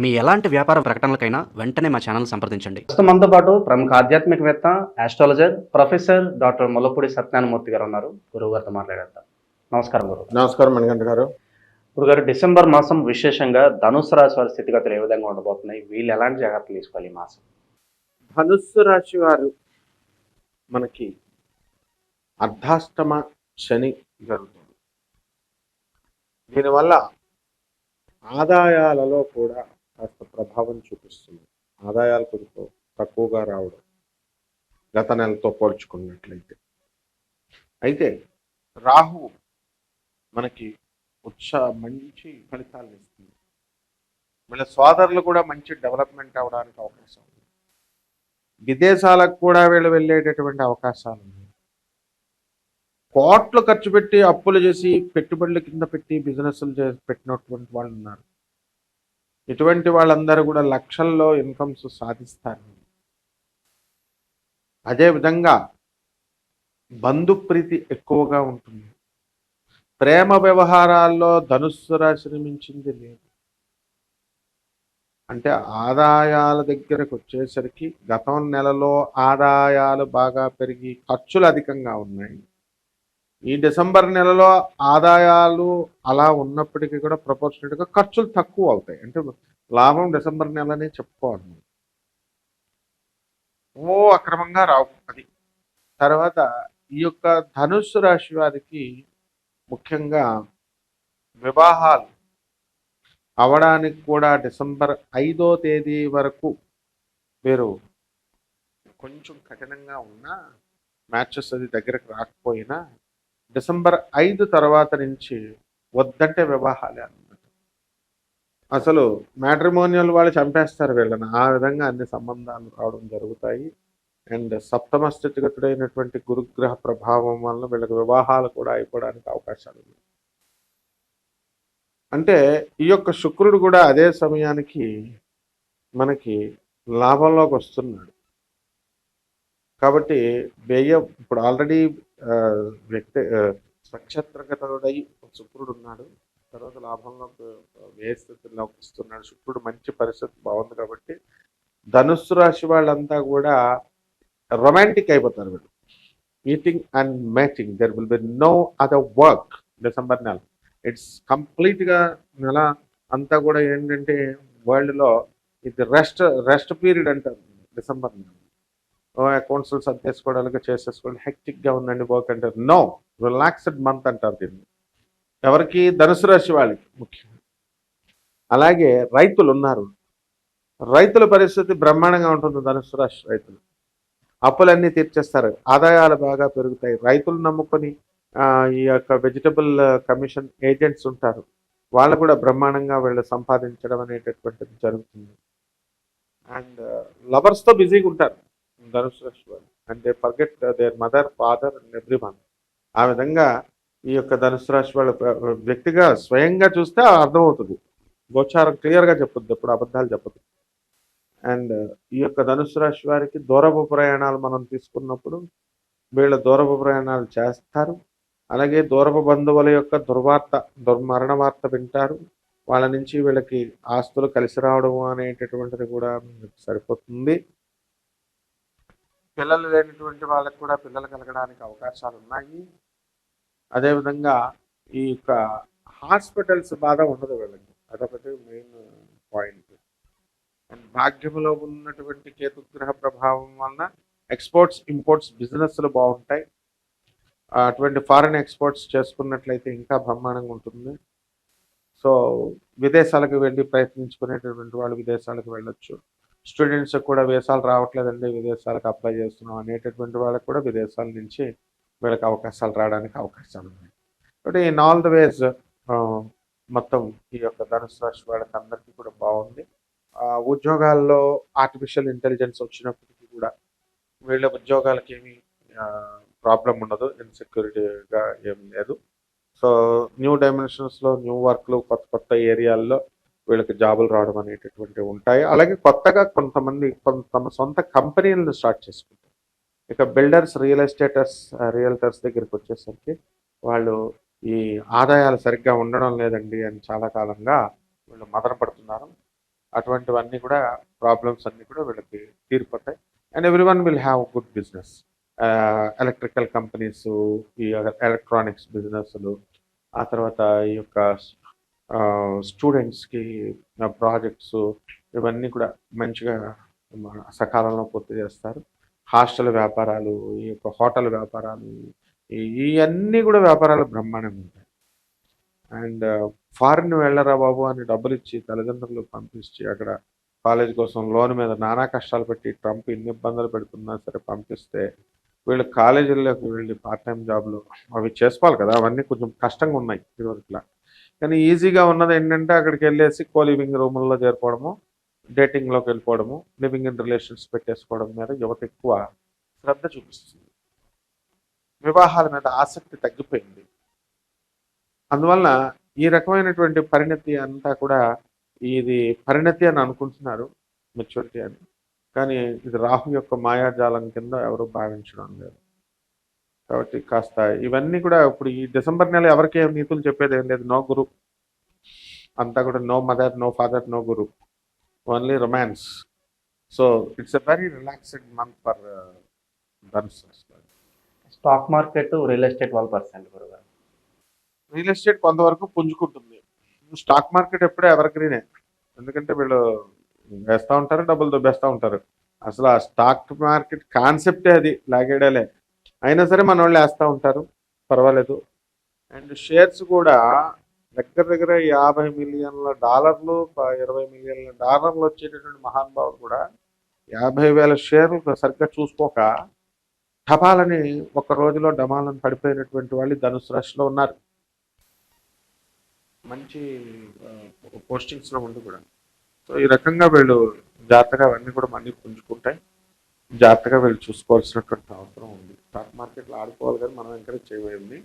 మీ ఎలాంటి వ్యాపార ప్రకటనలకైనా వెంటనే మా ఛానల్ సంప్రదించండి. ప్రస్తుతం మనతో పాటు ప్రముఖ ఆధ్యాత్మికవేత్త astrologer professor doctor Mullapudi Satyanarayanamurthy garu ఉన్నారు. గురువు గారితో మాట్లాడేద్దాం. నమస్కారం గురువు. నమస్కారం మణికంఠ గారు. గురుగారు డిసెంబర్ మాసం విశేషంగా ధనుసు రాశి వారి స్థితిగతులు ఏ విధంగా ఉండబోతున్నాయి? వీళ్ళు ఎలాంటి జాగ్రత్తలు తీసుకోవాలి ఈ మాసం? ధనుస్సు రాశి వారు మనకి అర్ధాష్టమ శని జరుగుతుంది. దీనివల్ల ఆదాయాలలో కూడా కాస్త ప్రభావం చూపిస్తుంది. ఆదాయాలు కొంచెం తక్కువగా రావడం గత నెలతో పోల్చుకున్నట్లయితే. అయితే రాహు మనకి ఉత్సాహ మంచి ఫలితాలను ఇస్తుంది. వీళ్ళ సోదరులు కూడా మంచి డెవలప్మెంట్ అవడానికి అవకాశం ఉంది. విదేశాలకు కూడా వీళ్ళు వెళ్ళేటటువంటి అవకాశాలు ఉన్నాయి. కోట్లు ఖర్చు పెట్టి అప్పులు చేసి పెట్టుబడుల కింద పెట్టి బిజినెస్లు చేసి పెట్టినటువంటి వాళ్ళు ఉన్నారు. ఇటువంటి వాళ్ళందరూ కూడా లక్షల్లో ఇన్కమ్స్ సాధిస్తారు. అదేవిధంగా బంధుప్రీతి ఎక్కువగా ఉంటుంది. ప్రేమ వ్యవహారాల్లో ధనుస్సు రాశిని మించింది లేదు. అంటే ఆదాయాల దగ్గరకు వచ్చేసరికి గతం నెలలో ఆదాయాలు బాగా పెరిగి ఖర్చులు అధికంగా ఉన్నాయి. ఈ డిసెంబర్ నెలలో ఆదాయాలు అలా ఉన్నప్పటికీ కూడా ప్రపోర్షనేట్గా ఖర్చులు తక్కువ అవుతాయి. అంటే లాభం డిసెంబర్ నెలనే చెప్పుకోవాలి ఓ అక్రమంగా రావు అది. తర్వాత ఈ యొక్క ధనుస్సు రాశి వారికి ముఖ్యంగా వివాహాలు అవడానికి కూడా డిసెంబర్ ఐదో తేదీ వరకు మీరు కొంచెం కఠినంగా ఉన్నా మ్యాచెస్ అది దగ్గరకు రాకపోయినా డిసెంబర్ ఐదు తర్వాత నుంచి వద్దంటే వివాహాలే అన్నమాట. అసలు మ్యాట్రిమోనియల్ వాళ్ళు చంపేస్తారు వీళ్ళని. ఆ విధంగా అన్ని సంబంధాలు రావడం జరుగుతాయి. అండ్ సప్తమ స్థితిగతుడైనటువంటి గురుగ్రహ ప్రభావం వలన వీళ్ళకి వివాహాలు కూడా అయిపోవడానికి అవకాశాలు ఉన్నాయి. అంటే ఈ యొక్క శుక్రుడు కూడా అదే సమయానికి మనకి లాభంలోకి వస్తున్నాడు. కాబట్టి వ్యయం ఇప్పుడు ఆల్రెడీ వ్యక్తి ఆ, శుక్రుడు ఉన్నాడు. తర్వాత లాభంలో వ్యయ స్థితిలో వస్తున్నాడు. శుక్రుడు మంచి పరిస్థితి బాగుంది కాబట్టి ధనుస్సు రాశి వాళ్ళంతా కూడా రొమాంటిక్ అయిపోతారు వీళ్ళు. Eating and matching there will be no other work December నెల. ఇట్స్ కంప్లీట్గా నెల అంతా కూడా ఏంటంటే వరల్డ్లో ఇది రెస్ట్ రెస్ట్ పీరియడ్ అంటారు. డిసెంబర్ నెల. అకౌంట్స్ సర్దేసుకోవడానికి చేసేసుకోండి హెక్టిక్గా ఉందండి వర్క్ అంటారు. నో రిలాక్స్డ్ మంత్ అంటారు దీన్ని. ఎవరికి? ధనుసు రాశి వాళ్ళకి ముఖ్యంగా అలాగే రైతులు ఉన్నారు. రైతుల పరిస్థితి బ్రహ్మాండంగా ఉంటుంది ధనుసు రాశి రైతులు. అప్పులన్నీ తీర్చేస్తారు. ఆదాయాలు బాగా పెరుగుతాయి. రైతులు నమ్ముకొని ఈ యొక్క వెజిటబుల్ కమిషన్ ఏజెంట్స్ ఉంటారు. వాళ్ళు కూడా బ్రహ్మాండంగా వీళ్ళు సంపాదించడం అనేటటువంటిది జరుగుతుంది. అండ్ uh, లవర్స్తో బిజీగా ఉంటారు. ధనుసు రాశి అంటే forget their mother father and everyone ఆ విధంగా ఈ యొక్క ధనుసు రాశి వాళ్ళ వ్యక్తిగా స్వయంగా చూస్తే అర్థమవుతుంది. గోచారం క్లియర్గా చెప్పొద్దు ఎప్పుడు అబద్ధాలు చెప్పదు అండ్ ఈ యొక్క ధనుసు రాశి వారికి దూరపు ప్రయాణాలు మనం తీసుకున్నప్పుడు వీళ్ళ దూరపు ప్రయాణాలు చేస్తారు. అలాగే దూరపు బంధువుల యొక్క దుర్వార్త దుర్మరణ వార్త వింటారు. వాళ్ళ నుంచి వీళ్ళకి ఆస్తులు కలిసి రావడం అనేటటువంటిది కూడా సరిపోతుంది. పిల్లలు లేనటువంటి వాళ్ళకి కూడా పిల్లలు కలగడానికి అవకాశాలు ఉన్నాయి. అదేవిధంగా ఈ యొక్క హాస్పిటల్స్ బాధ ఉండదు వీళ్ళకి. అదొకటి మెయిన్ పాయింట్ అండ్ భాగ్యంలో ఉన్నటువంటి కేతుగ్రహ ప్రభావం వలన ఎక్స్పోర్ట్స్ ఇంపోర్ట్స్ బిజినెస్లు బాగుంటాయి. అటువంటి ఫారెన్ ఎక్స్పోర్ట్స్ చేసుకున్నట్లయితే ఇంకా బ్రహ్మాండంగా ఉంటుంది. సో విదేశాలకు వెళ్ళి ప్రయత్నించుకునేటటువంటి వాళ్ళు విదేశాలకు వెళ్ళొచ్చు. స్టూడెంట్స్ కూడా వీసాలు రావట్లేదండి విదేశాలకు అప్లై చేస్తున్నాం అనేటటువంటి వాళ్ళకి కూడా విదేశాల నుంచి వీళ్ళకి అవకాశాలు రావడానికి అవకాశాలు ఉన్నాయి కాబట్టి ఇన్ ఆల్ ద వేస్ మొత్తం ఈ యొక్క ధనుసు రాశి వాళ్ళకి అందరికీ కూడా బాగుంది. ఉద్యోగాల్లో ఆర్టిఫిషియల్ ఇంటెలిజెన్స్ వచ్చినప్పటికీ కూడా వీళ్ళ ఉద్యోగాలకి ఏమీ ప్రాబ్లం ఉండదు ఇన్సెక్యూరిటీగా ఏం లేదు. సో న్యూ డైమెన్షన్స్లో న్యూ వర్క్లు కొత్త కొత్త ఏరియాల్లో వీళ్ళకి జాబులు రావడం అనేటటువంటివి ఉంటాయి. అలాగే కొత్తగా కొంతమంది కొంత తమ సొంత కంపెనీలను స్టార్ట్ చేసుకుంటారు. ఇక బిల్డర్స్ రియల్ ఎస్టేటర్స్ రియల్టర్స్ దగ్గరికి వచ్చేసరికి వాళ్ళు ఈ ఆదాయాలు సరిగ్గా ఉండడం లేదండి అని చాలా కాలంగా వీళ్ళు మదన పడుతున్నారు. అటువంటివన్నీ కూడా ప్రాబ్లమ్స్ అన్నీ కూడా వీళ్ళకి తీరిపోతాయి. And everyone will have good business electrical companies ఈ ఎలక్ట్రానిక్స్ బిజినెస్లు ఆ తర్వాత ఈ యొక్క స్టూడెంట్స్కి ప్రాజెక్ట్స్ ఇవన్నీ కూడా మంచిగా సకాలంలో పూర్తి చేస్తారు. హాస్టల్ వ్యాపారాలు ఈ యొక్క హోటల్ వ్యాపారాలు ఇవన్నీ కూడా వ్యాపారాలు బ్రహ్మాండంగా ఉంటాయి. అండ్ ఫారిన్ వెళ్ళరా బాబు అని డబ్బులు ఇచ్చి తల్లిదండ్రులు పంపించి అక్కడ కాలేజ్ కోసం లోన్ మీద నానా కష్టాలు పెట్టి ట్రంప్ ఇన్ని ఇబ్బందులు పెడుతున్నా సరే పంపిస్తే వీళ్ళు కాలేజీల్లోకి వెళ్ళి పార్ట్ టైం జాబ్లు అవి చేసుకోవాలి కదా. అవన్నీ కొంచెం కష్టంగా ఉన్నాయి ఇదివరకులా. కానీ ఈజీగా ఉన్నది ఏంటంటే అక్కడికి వెళ్ళేసి కో లివింగ్ రూముల్లో చేరుకోవడము డేటింగ్లోకి వెళ్ళిపోవడము లివింగ్ ఇన్ రిలేషన్స్ పెట్టేసుకోవడం మీద యువత ఎక్కువ శ్రద్ధ చూపిస్తుంది. వివాహాల మీద ఆసక్తి తగ్గిపోయింది. అందువలన ఈ రకమైనటువంటి పరిణతి అంతా కూడా ఇది పరిణతి అని అనుకుంటున్నారు మెచ్యూరిటీ అని. కానీ ఇది రాహు యొక్క మాయాజాలం కింద ఎవరు భావించడం లేదు. కాబట్టి కాస్త ఇవన్నీ కూడా ఇప్పుడు ఈ డిసెంబర్ నెల ఎవరికి ఏం నీతులు చెప్పేది ఏం లేదు. నో గురు. అంతా కూడా no mother no father no Guru. Only romance so it's a very relaxed month for ధనుసు స్టాక్ మార్కెట్ రియల్ ఎస్టేట్ వాళ్ళ పర్సెంట్ రియల్ ఎస్టేట్ కొంతవరకు పుంజుకుంటుంది. స్టాక్ మార్కెట్ ఎప్పుడే ఎవరిగ్రీనే ఎందుకంటే వీళ్ళు వేస్తూ ఉంటారు డబ్బులు దొబ్బేస్తూ ఉంటారు. అసలు ఆ స్టాక్ మార్కెట్ కాన్సెప్టే అది. లాగేడలే అయినా సరే మన వాళ్ళు వేస్తూ ఉంటారు. పర్వాలేదు. అండ్ షేర్స్ కూడా దగ్గర దగ్గర యాభై మిలియన్ల డాలర్లు ఇరవై మిలియన్ల డాలర్లు వచ్చేటటువంటి మహానుభావులు కూడా యాభై వేల షేర్లు సరిగ్గా చూసుకోక టపాలని ఒక రోజులో డమాలను పడిపోయినటువంటి వాళ్ళు ధనుసు రాశిలో ఉన్నారు. మంచి పోస్టింగ్స్లో ఉండి కూడా. సో ఈ రకంగా వీళ్ళు జాగ్రత్తగా అవన్నీ కూడా మళ్ళీ పుంజుకుంటాయి జాగ్రత్తగా వీళ్ళు చూసుకోవాల్సినటువంటి అవసరం ఉంది. స్టాక్ మార్కెట్లో ఆడుకోవాలి కానీ మనం ఎంకరేజ్ చేయలేదు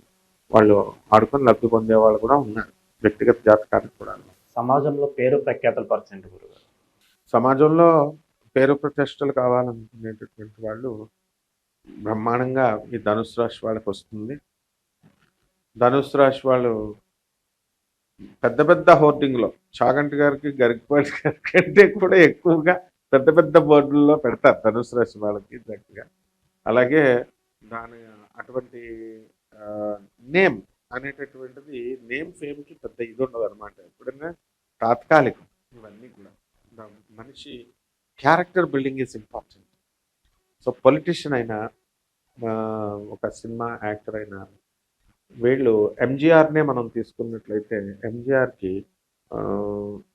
వాళ్ళు ఆడుకొని లబ్ధి పొందే వాళ్ళు కూడా ఉన్నారు. వ్యక్తిగత జాతకానికి కూడా. సమాజంలో పేరు ప్రఖ్యాతుల పర్సెంట్ గురుగారు. సమాజంలో పేరు ప్రతిష్టలు కావాలనుకునేటటువంటి వాళ్ళు బ్రహ్మాండంగా ఈ ధనుసు రాశి వాళ్ళకి వస్తుంది. ధనుసు రాశి వాళ్ళు పెద్ద పెద్ద హోర్డింగ్లో. చాగంటి గారికి గరికపాటి గారి కంటే కూడా ఎక్కువగా పెద్ద పెద్ద బోర్డుల్లో పెడతారు ధనుసు రాశి వాళ్ళకి చక్కగా అలాగే దాని అటువంటి నేమ్ అనేటటువంటిది నేమ్ ఫేమ్కి పెద్ద ఇది ఉండదు అనమాట ఎప్పుడైనా తాత్కాలికం ఇవన్నీ కూడా. మనిషి character building is important so politician అయినా ఒక సినిమా యాక్టర్ అయినా వీళ్ళు ఎంజీఆర్నే మనం తీసుకున్నట్లయితే ఎంజీఆర్కి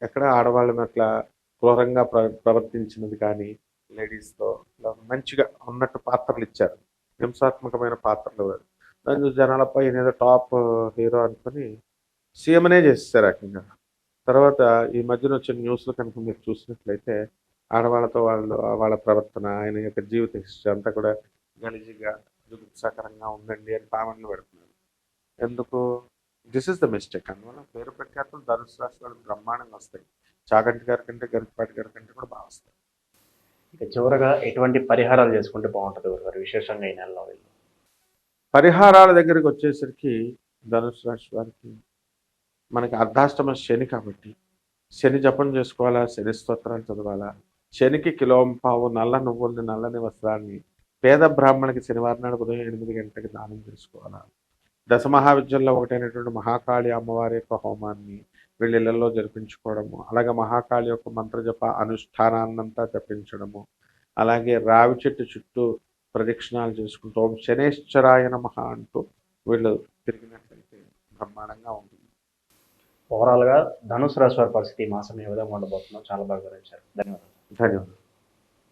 ఎక్కడ ఆడవాళ్ళని అట్లా క్రూరంగా ప్రవర్తించినది కానీ లేడీస్తో ఇలా మంచిగా ఉన్నట్టు పాత్రలు ఇచ్చారు. హింసాత్మకమైన పాత్రలు ఇవ్వరు. దాని జనాలపై ఏదో టాప్ హీరో అనుకుని సీఎంనే చేసేసారు రకంగా తర్వాత ఈ మధ్యన వచ్చిన న్యూస్లు కనుక మీరు చూసినట్లయితే ఆడవాళ్ళతో వాళ్ళు వాళ్ళ ప్రవర్తన ఆయన యొక్క జీవిత హిస్టరీ అంతా కూడా గలీజిగా జుగుప్సాకరంగా ఉండండి అని కామెంట్లు పెడుతున్నారు. ఎందుకు? This is the mistake. అందువల్ల పేరు ప్రఖ్యాతులు ధనుసు రాశి వాళ్ళు బ్రహ్మాండంగా వస్తాయి. చాగంటి గారి కంటే గరికపాటి గారి కంటే కూడా బాగా వస్తాయి. ఇక చివరగా ఎటువంటి పరిహారాలు చేసుకుంటే బాగుంటుంది గురుగారు విశేషంగా ఈ నెలలో వీళ్ళు? పరిహారాల దగ్గరికి వచ్చేసరికి ధనుసు రాశి వారికి మనకి అర్ధాష్టమ శని కాబట్టి శని జపం చేసుకోవాలా? శని స్తోత్రాలు చదవాలా? శనికి కిలోంపావు నల్ల నువ్వుల్ని నల్లని వస్త్రాన్ని పేద బ్రాహ్మణికి శనివారం నాడు ఉదయం ఎనిమిది గంటలకు దానం చేసుకోవాలా? దశ మహావిద్యల్లో ఒకటైనటువంటి మహాకాళి అమ్మవారి యొక్క హోమాన్ని వీళ్ళ ఇళ్ళలో జరిపించుకోవడము అలాగే మహాకాళి యొక్క మంత్రజప అనుష్ఠానాన్నంతా జపించడము అలాగే రావి చెట్టు చుట్టూ ప్రదక్షిణాలు చేసుకుంటూ ఓం శనేశ్వరాయ నమః అంటూ వీళ్ళు తిరిగినట్లయితే బ్రహ్మాండంగా ఉంటుంది. ఓవరాల్గా ధనుసు రాశి వారి పరిస్థితి మాసం ఏ విధంగా ఉండబోతుందో చాలా బాగా వివరించారు. ధన్యవాదాలు. ధన్యవాదాలు.